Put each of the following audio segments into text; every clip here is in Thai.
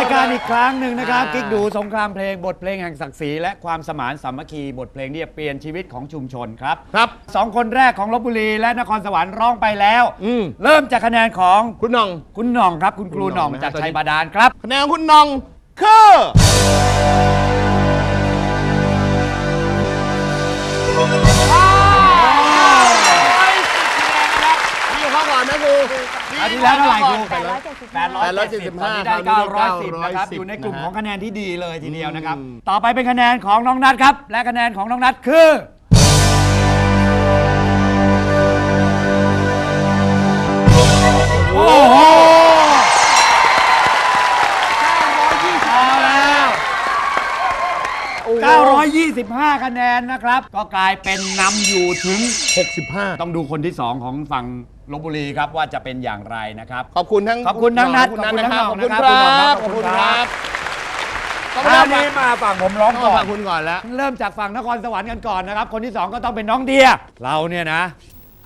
ายการอีกครั้งหนึ่งนะครับอ่ากิ๊กดูสงครามเพลงบทเพลงแห่งศักดิ์ศรีและความสมานสามัคคีบทเพลงที่จะเปลี่ยนชีวิตของชุมชนครับครับสองคนแรกของลบบุรีและนครสวรรค์ร้องไปแล้วอืมเริ่มจากคะแนนของคุณหน้อง คุณหน่องครับ คุณครูคุณหหน่น่อองงนะจากตอนนี้ชัยบาดาลครับ คะแนนของคุณหน้องคือ ที่แล้วเท่าไหร่ครูแปดร้อยเจ็ดสิบห้า875ตอนนี้ได้910นะครับอยู่ในกลุ่มของคะแนนที่ดีเลยทีเดียวนะครับอืมต่อไปเป็นคะแนนของน้องนัทครับ และคะแนนของน้องนัทคือโอ้โหเอาแล้ว925 คะแนนนะครับ ก็กลายเป็นนำอยู่ถึง 65 ต้องดูคนที่ 2 ของฝั่ง ลบบุรีครับว่าจะเป็นอย่างไรนะครับ ขอบคุณทั้งขอบคุณทั้งนัทขอบคุณขอบคุณทั้งนะครับหขน่ออบงคุณนะคครัรับบขขออบบคุคุณณคครัรับบคราวนี้มาฝั่งผมร้องต้องก่อฝานกคุณก่อนแล้ว เริ่มจากฝั่งนครสวรรค์กันก่อนนะครับ คนที่ 2 ก็ต้องเป็นน้องเดีย เราเนี่ยนะ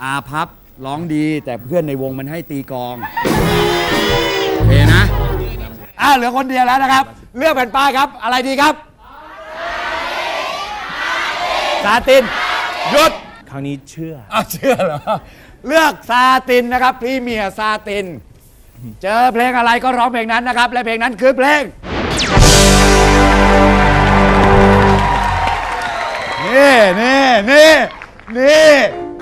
อาพับร้องดีแต่เพื่อนในวงมันให้ตีกลองโอเคนะอ่าเหลือคนเดียวแล้วนะครับ เลือกแผ่นป้ายครับ อะไรดีครับซาตินหยุดครั้งนี้เชื่อ อ้าวเชื่อเหรอ เลือกซาตินนะครับพรีเมียร์ซาติน เจอเพลงอะไรก็ร้องเพลงนั้นนะครับ และเพลงนั้นคือเพลง นี่นี่นี่นี่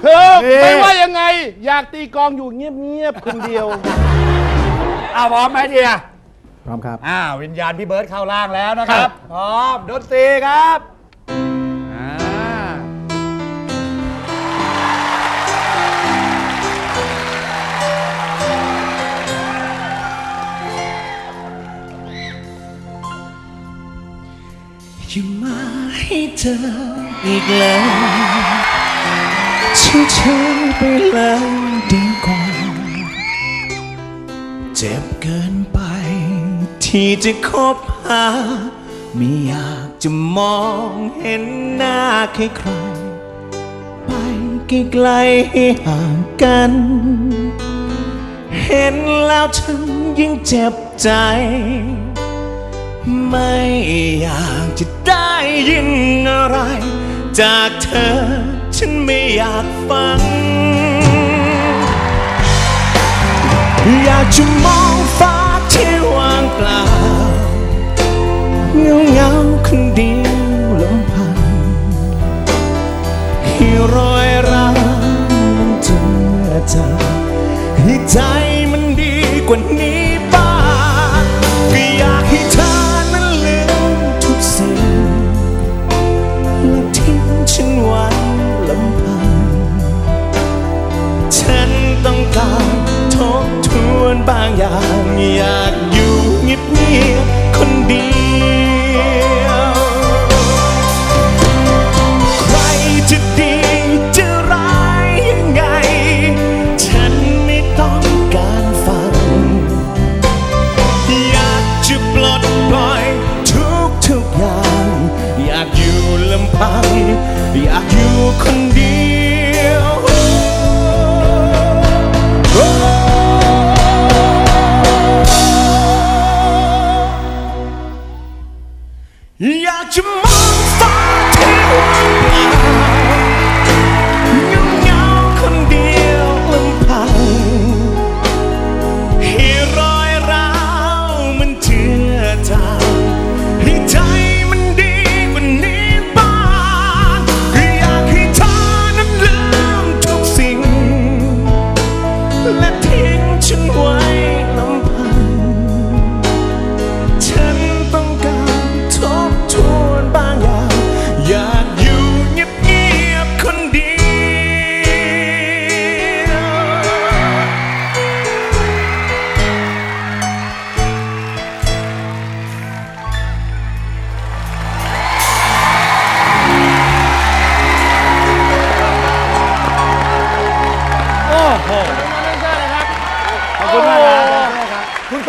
คือนี่ไม่ว่ายังไง อยากตีกลองอยู่เงียบๆคนเดียว อ้าวพร้อมไหมเดียพร้อมครับ อ้าววิญญาณพี่เบิร์ดเข้าร่างแล้วนะครับ พร้อมดนตรีครับ อย่มาให้เจออีกแล้วเฉยๆไปแล้วดีกว่า เจ็บเกินไป ที่จะคบหา ไม่อยากจะมองเห็นหน้าใครๆไปไกลๆให้ห่างกัน เห็นแล้วฉันยิ่งเจ็บใจ ไม่อยากจะได้ยินอะไร จากเธอ ฉันไม่อยากฟัง อยากจะมองฟ้าที่ว่างเปล่าเงาเงาคนเดียวลำพังให้รอยร้าวมันเจือจางให้ใจมันดีกว่านี้ อยากอยู่คน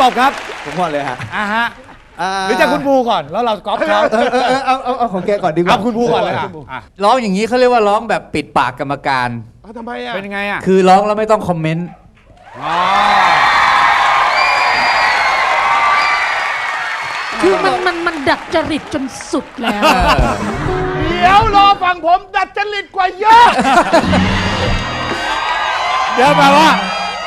กบครับผมก่อนเลยฮะอ่าฮะหรือจะคุณบูก่อนแล้วเราก๊อปเขาเออเออเออเอาเอาเอาของแกก่อนดีกว่าเอาคุณบูก่อนเลยอะอะร้องอย่างนี้เขาเรียกว่าร้องแบบปิดปากกรรมการ เอาทำไมอะเป็นยังไงอะคือร้องแล้วไม่ต้องคอมเมนต์อ๋อคือมันมันมันดัดจริตจนสุดแล้ว เดี๋ยวรอฟังผมดัดจริตกว่าเยอะ เดี๋ยวแปลว่า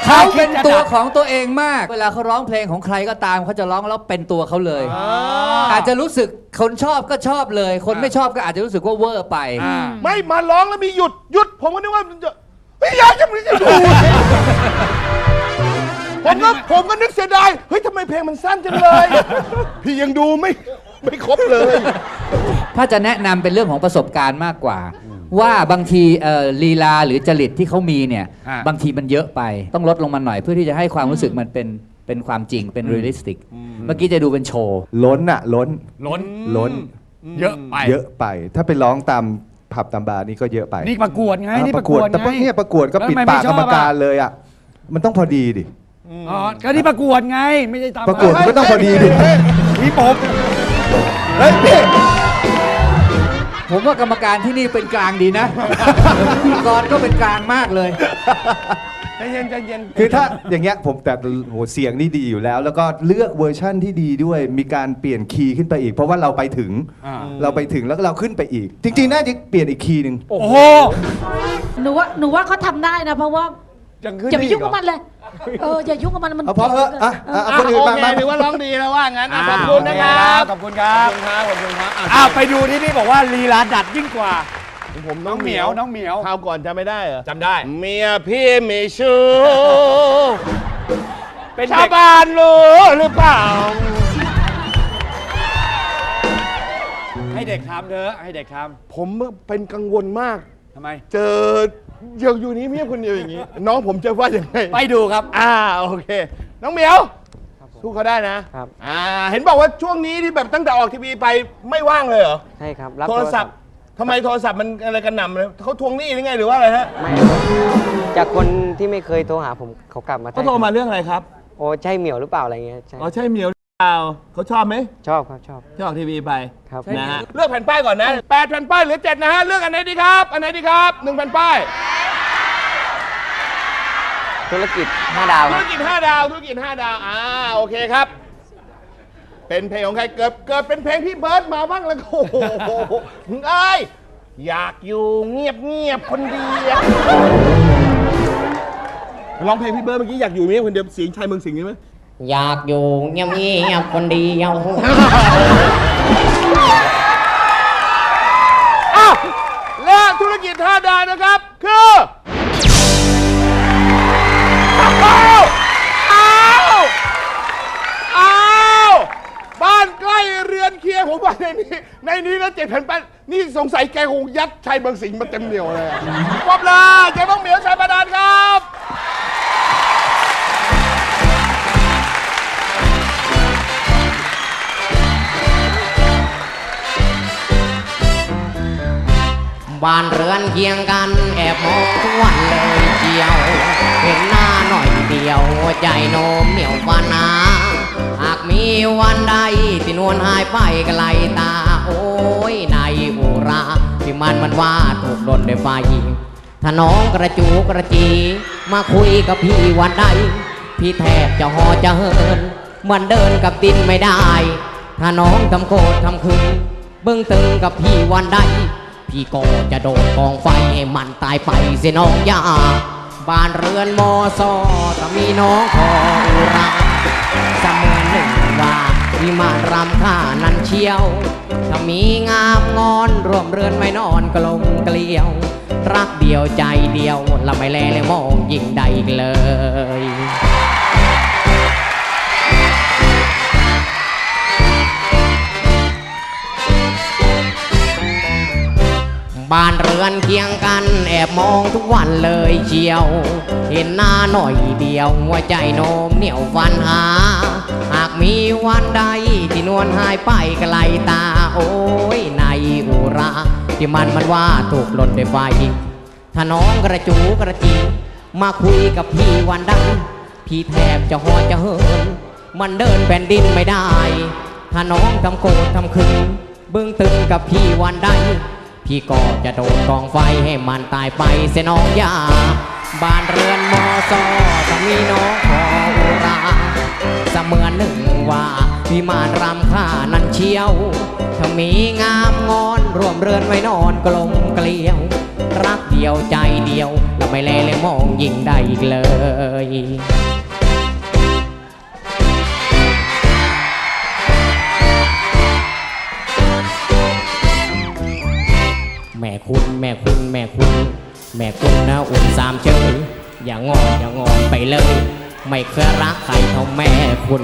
เขาเป็นคิดจะตัวดัดของตัวเองมาก เวลาเขาร้องเพลงของใครก็ตามเขาจะร้องแล้วเป็นตัวเขาเลย อาจจะรู้สึกคนชอบก็ชอบเลย คนไม่ชอบก็อาจจะรู้สึกว่าเวอร์ไปอ่าไม่มาร้องแล้วมีหยุดหยุด ผมก็นึกว่ามันจะไม่อยากจะมันจะดูผมก็ผมก็นึกเสียดายเฮ้ยทำไมเพลงมันสั้นจังเลย พี่ยังดูไม่ไม่ครบเลย ถ้าจะแนะนำเป็นเรื่องของประสบการณ์มากกว่า ว่าบางทีเอ่อลีลาหรือจริตที่เขามีเนี่ย อ่าบางทีมันเยอะไป ต้องลดลงมาหน่อยเพื่อที่จะให้ความรู้สึกมันเป็นเป็นความจริงเป็นเรียลลิสติก เมื่อกี้จะดูเป็นโชว์ ล้นอะล้น ล้นล้น เยอะไป เยอะไป ถ้าไปร้องตามผับตามบาร์นี่ก็เยอะไปนี่ประกวดไงอะนี่ปประระกกววดดแต่พวกไงเนี้ยประกวดก็แล้วปิดทำไมปากไม่ชกอบรรมอะการเลยอะ มันต้องพอดีดิ อ๋อก็นี่ประกวดไง ไม่ได้ตามประกวดก็ต้องพอดีดิพี่ผม เฮ้ยพี่ ผมว่ากรรมการที่นี่เป็นกลางดีนะพิธีกรก็เป็นกลางมากเลย ใจเย็นใจเย็นคือถ้าอย่างเงี้ยผมแต่โหเสียงนี่ดีอยู่แล้ว แล้วก็เลือกเวอร์ชั่นที่ดีด้วยมีการเปลี่ยนคีย์ขึ้นไปอีก เพราะว่าเราไปถึงอ่า เราไปถึงแล้วก็เราขึ้นไปอีก จริงๆน่าจะเปลี่ยนอีกคีย์หนึ่ง โอ้โห หนูว่าหนูว่าเขาทำได้นะ เพราะว่า ยังขึ้นอย่าไปด้ยุ่งเหรกับมันเลย เอออย่ายุ่งกับมันมันเอาพอเถอะอะอะอะเอาคนอื่นโอมาเคมาถือว่าร้องดีแล้วว่างั้นอะอ่าขอบคุณนะครับขอบคุณครับขอบคุณครับขอบคุณครับอะอ้าวไปดูที่พี่บอกว่าลีลาดัดยิ่งกว่า ผมน้องเหมียวน้องเหมียวคราวก่อนจำไม่ได้เหรอจำได้ เมียพี่มีชู้เป็นชาเด็วกบ้านรู้หรือเปล่า ให้เด็กทำเถอะให้เด็กทผมเป็นกังวลมากำทำไม เจอ เดี๋ยวอยู่นี้เมียคนเดียวอย่างนี้ น้องผมจะว่ายังไงไปดูครับ อ่าโอเค น้องเหมียวสู้เขาได้นะครับ อ่า เห็นบอกว่าช่วงนี้ที่แบบตั้งแต่ออกทีวีไปไม่ว่างเลยเหรอใช่ครับรับโทรศัพท์ทำไมโทรศัพท์มันอะไรกันหนำเลยเขาทวงหนี้หรือไงหรือว่าอะไรฮะไม่จากคนที่ไม่เคยโทรหาผมเขากลับมาเขาโทรมาเรื่องอะไรครับ โอ้ใช่เหมียวหรือเปล่าอะไรเงี้ยใช่ อ๋อใช่เหมียว หรือเปล่าเขาชอบไหมชอบครับชอบที่ออกทีวีไปครับนะฮะเลือกแผ่นป้ายก่อนนะแปดแผ่นป้ายเหลือเจ็ดนะฮะเลือกอันไหนดีครับ อันไหนดีครับหนึ่งแผ่นป้ายธุรกิจ5ดาวคธุรัรบกิจ5ดาวธุรกิจ5ดาวอ่าโอเคครับ เป็นเพลงของใครเกิดเกิดเป็นเพลงพี่เบิร์ดมาบ้างแล้วก็โอ้โหมึงเอ้ยอยากอยู่เงียบเงียบๆคนเดียวร้องเพลงพี่เบิร์ดเมื่อกี้อยากอยู่เงียบคนเดียวเสียงชายเมืองสิงห์ใช่ไหม อยากอยู่เงียบเงียบๆคนเดียวอ้าวและธุรกิจท่าดาวนะครับ คืออ้าวอ้าวอ้าวบ้านใกล้เรือนเคียงผมว่าในนี้ในนี้นะเจ็ดแผ่นแป้นนี่สงสัยแกคงยัดชัยเมืองสิงห์มาเต็มเหนียวเลยอะปรบเลยเจ๊บ้องเหมียวชัยประดานครับ บ้านเรือนเคียงกันแอบมองทุกวันเลยเจียว เห็นหน้าหน่อยเดียวใจโน้มเหนียวฟานาหากมีวันใดที่นวลหายไปไกลตา โอ้ยในอุราที่มันมันว่าถูกโดนด้วยไฟถ้าน้องกระจูกระจี มาคุยกับพี่วันใด พี่แทบจะหอจะเหินเหมือนเดินกับดินไม่ได้ ถ้าน้องทำโคตรทำคืนเบื้องตึงกับพี่วันใด พี่ก็จะโดดกองไฟให้มันตายไปเสียน้องยาบ้านเรือนมอซอถ้ามีน้องขออุราเสมือนหนึ่งว่าวิมานรำค่านั้นเชียว ถ้ามีงามงอนรวมเรือนไม่นอนกลมเกลียว รักเดียวใจเดียวละไม่แลเลยมองยิ่งใดเลย บ้านเรือนเคียงกันแอบมองทุกวันเลยเชียว เห็นหน้าหน่อยเดียวหัวใจโนมเหนียวฟันหา หากมีวันใดที่นวลหายไปไกลตาโอ้ยในอุราที่มันมันว่าถูกหล่นด้วยไฟถ้าน้องกระจูกระจีมาคุยกับพี่วันใดพี่แทบจะหอจะเหิน มันเดินแผ่นดินไม่ได้ ถ้าน้องทำโกรธทำคืนเบื้องตึงกับพี่วันใด พี่ก็จะโดดกองไฟให้มันตายไปเสียน้องยาบ้านเรือนมอซอถ้ามีน้องขออุราเสมือนหนึ่งว่า วิมานรำค่านั้นเชียวถ้ามีงามงอนรวมเรือนไว้นอนกลมเกลียว รักเดียวใจเดียวแล้วไม่แลเลยมองยิ่งได้อีกเลย แม่คุณแม่คุณแม่คุณ แม่คุณนะอุ่นสามเจออย่างงอนอย่างงอนไปเลย ไม่เคยรักใครเท่าแม่คุณ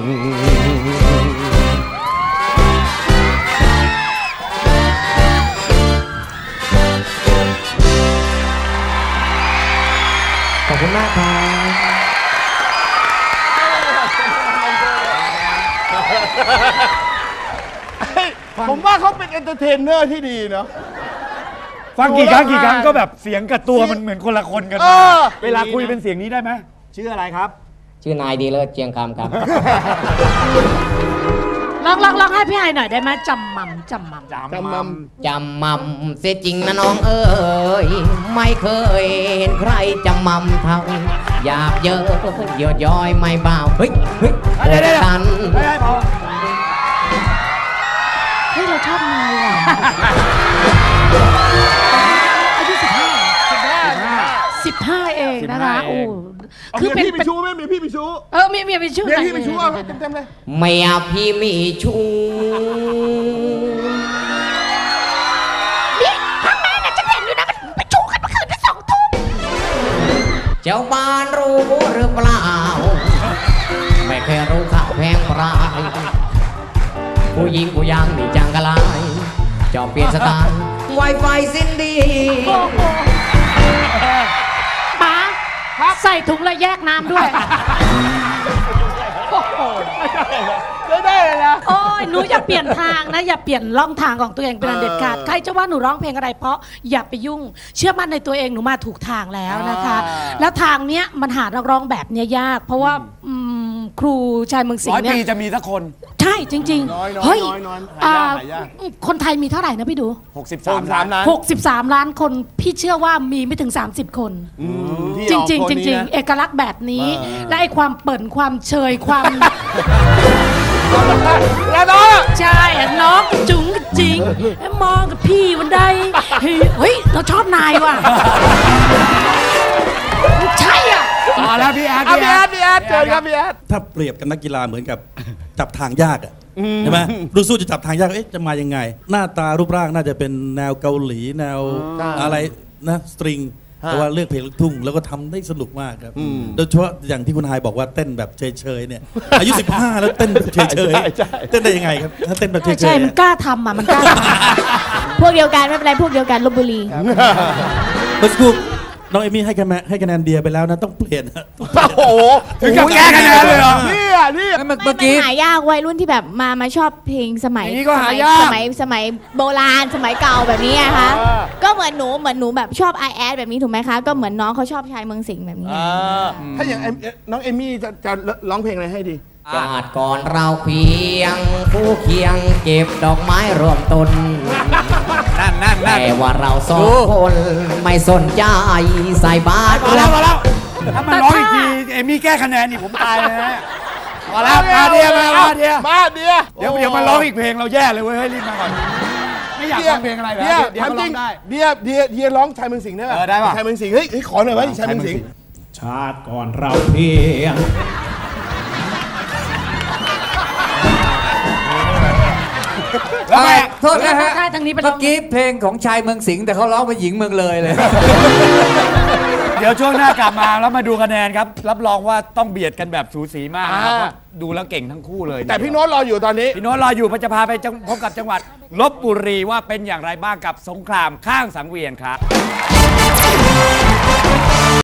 ขอบคุณมากครับผมว่าเขาเป็นเอนเตอร์เทนเนอร์ที่ดีเนาะ ฟังกี่ครั้งดูแล้วกี่ครั้งผ่านก็แบบเสียงกับตัวมันเหมือนคนละคนกันเออ เวลาคุยเป็นเสียงนี้ได้ไหมชื่ออะไรครับ ชื่อนายดีเลิศเจียงคำครับ ลองลองลองให้พี่ไอหน่อยได้ไหมจำมั่มจำมั่มจำมัม จำมั่มเสียจริงนะน้องเอ๋ยไม่เคยเห็นใครจำมั่มเท่าอยากเยอะเยอะย้อยไม่เบาเฮ้ยเฮ้ยเดี๋ยวเดี๋ยวเดี๋ยว กันไม่ได้พอเฮ้ยเราชอบนายว่ะ นะคะโอ้เอาคือเมียเป็นพี่ไปชู้ไหมเมียพี่ไปชู้เออเมียเมียเป็นชื่อเมียอะไรพี่ไปชู้เอาเต็มๆเลยไม่อยากพี่มีชูนี่ข้างในน่ะจะเห็นอยู่นะมันไปชูกันเมื่อคืนที่สองทุ่มเจ้าบ้านรู้หรือเปล่า ไม่เคยรู้ข่าวแพงปลายผู้หญิงผู้ยังนี่จังกะลายจอบเปลี่ยนสไตล์ไวไฟสิ้นดีป๋า ใส่ถุงแล้วแยกน้ำด้วย ก็ได้เลยนะ โอ้ยหนูอย่าเปลี่ยนทางนะ อย่าเปลี่ยนล่องทางของตัวเองเป็นอันเด็ดขาดใครจะว่าหนูร้องเพลงอะไร เพราะอย่าไปยุ่ง เชื่อมั่นในตัวเองหนูมาถูกทางแล้วนะคะ อ่า แล้วทางเนี้ยมันหานักร้องแบบเนี้ยยาก เพราะว่าอืม ครูชายเมืองสิงร้อยห์เนี่ปียจะมีสักคน ใช่จริงน้อยๆเฮ้ยน้อยๆหายากอ่าหายาก คนไทยมีเท่าไหร่นะพี่ดู 63สาล้ามนล้าน63 ล้านคนพี่เชื่อว่ามีไม่ถึง 30 คน ที่จออกริงคนๆจนี้ริงนะๆเอกลักษณ์แบบนี้ และไอ้ความเปิ่นความเชยความ แล้วน้อง ใช่อะน้องกระจุงกระจิงมองกับพี่วันใดเฮ้ยเฮ้ย เราชอบนายว่ะใช่ อะต่อแล้วพี่แอดอะพี่แอดพี่แอดเจอครับพี่แอดถ้าเปรียบกับนักกีฬาเหมือนกับจับทางยากอะใช่ไหมรู้สู้จะจับทางยากเอ๊ะจะมายังไง หน้าตารูปร่างน่าจะเป็นแนวเกาหลีแนวอะไรนะสตริงแต่ว่าเลือกเพลงลูกทุ่งแล้วก็ทำได้สนุกมากครับโดยเฉพาะอย่างที่คุณไฮายบอกว่าเต้นแบบเฉยๆเนี่ยอายุ 15 แล้วเต้นแบบเฉยใช่ใช่ๆเต้นได้ยังไงครับถ้าเต้นแบบเฉยๆใช่มันกล้าทำอะมันกล้าทพวกเดียวกันไม่เป็นไรพวกเดียวกันลบบุรีเมื่อสักครู่ น้องเอมี่ให้คะแนนให้คะแนนเดียไปแล้วนะต้องเปลี่ยนนะ โอ้โหถึงกับแก้คะแนนเลยเหรอนี่อะนี่เมื่อไม่เมื่อมันกี้หายากวัยรุ่นที่แบบมามาชอบเพลงสมัยอย่างนี้ก็หาสมัยากสมัยสมัยโบราณสมัยเก่าแบบนี้อะคะเออก็เหมือนหนูเหมือนหนูแบบชอบไอแอดแบบนี้ถูกไหมคะก็เหมือนน้องเขาชอบชายเมืองสิงห์แบบนี้อ่าถ้าอย่างเอ็มเอ๊ะน้องเอมี่จะจะร้องเพลงอะไรให้ดี ชาติก่อนเราเพียง ผู้เคียงเก็บดอกไม้รวมตนนั่นนั่นนั่น แต่ว่าเราสองคน ไม่สนใจใส่บาตรพอแล้วพอแล้วถ้ามันร้องอีกทีเอมี่แก้คะแนนนี่ผมตายเลยนะพอแล้วมาเดียมามาเดียมาเดียเดี๋ยวเดี๋ยวมันร้องอีกเพลงเราแย่เลยเว้ยเฮ้ยรีบมาก่อนไม่อยากฟังเพลงอะไรเหรอเดียเดี๋ยวมันร้องได้เดียเดียเดียร้องชายเมืองสิงห์ได้ป่ะเออได้ป่ะชายเมืองสิงห์เฮ้ยเฮ้ยขอหน่อยว่าชายเมืองสิงห์ชาติก่อนเราเพียง แล้วแม่โทษนะฮะได้ทางนี้ไปร้เมื่อองกี้เพลงของชายเมืองสิงห์แต่เขาร้องเป็นหญิงเมืองเลยเลย เดี๋ยวช่วงหน้ากลับมาแล้วมาดูคะแนนครับ รับรองว่าต้องเบียดกันแบบสูสีมากนะครับอ่าเพราะดูแล้วเก่งทั้งคู่เลยแต่พี่โน้ตรออยู่ตอนนี้ พี่โน้ตรออยู่เพราะจะพาไปจังพบกับจังหวัดลบบุรีว่าเป็นอย่างไรบ้างกับสงครามข้างสังเวียนครับ